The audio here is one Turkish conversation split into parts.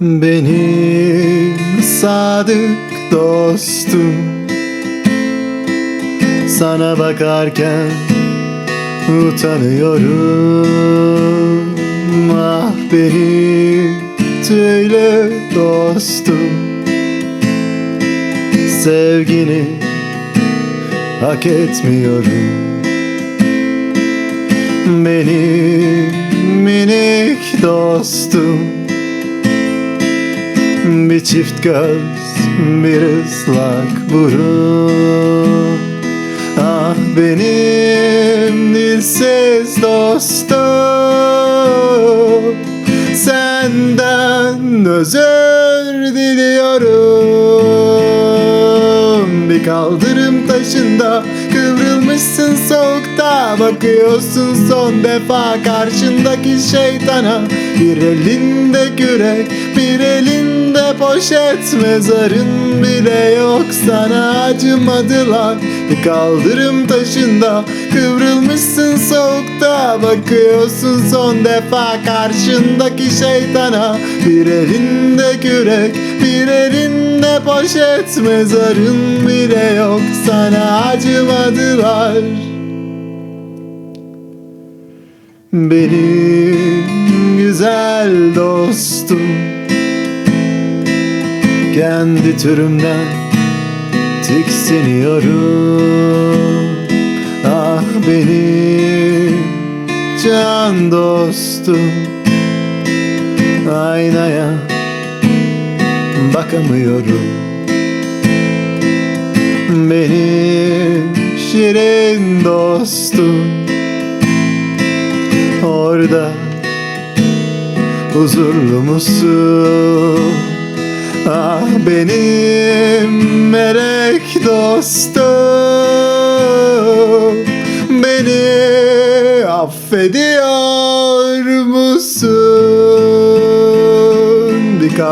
Benim sadık dostum. Sana bakarken utanıyorum. Ah benim tüylü dostum. Sevgini hak etmiyorum. Benim minik dostum Bir çift göz, bir ıslak burun. Ah benim dilsiz dostum Senden özür diliyorum. Bir kaldırım taşında kıvrılmışsın soğukta Bakıyorsun son defa karşındaki şeytana. Bir elinde kürek bir elinde poşet Mezarın bile yok. Sana acımadılar. Bir kaldırım taşında kıvrılmışsın soğukta. Bakıyorsun son defa karşındaki şeytana. Bir elinde kürek bir elinde poşet Mezarın bile yok. Sana acımadılar. Benim güzel dostum Kendi türümden tiksiniyorum. Ah benim can dostum. Aynaya bakamıyorum. Benim şirin dostum. Orada huzurlu musun? Ah benim melek dostum Beni affediyor musun?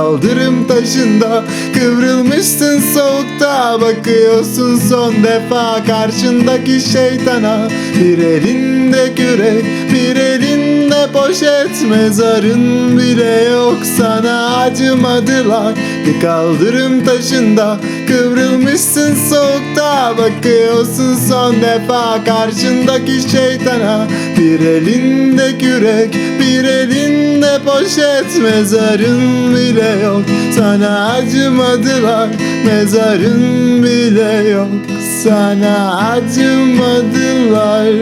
Kaldırım taşında kıvrılmışsın soğukta Bakıyorsun son defa. Karşındaki şeytana Bir elinde kürek bir elinde poşet. Mezarın bile yok sana acımadılar. Bir kaldırım taşında kıvrılmışsın soğukta Bakıyorsun son defa. Karşındaki şeytana Bir elinde kürek bir elinde poşet. Mezarın bile yok. Sana acımadılar Mezarın bile yok. Sana acımadılar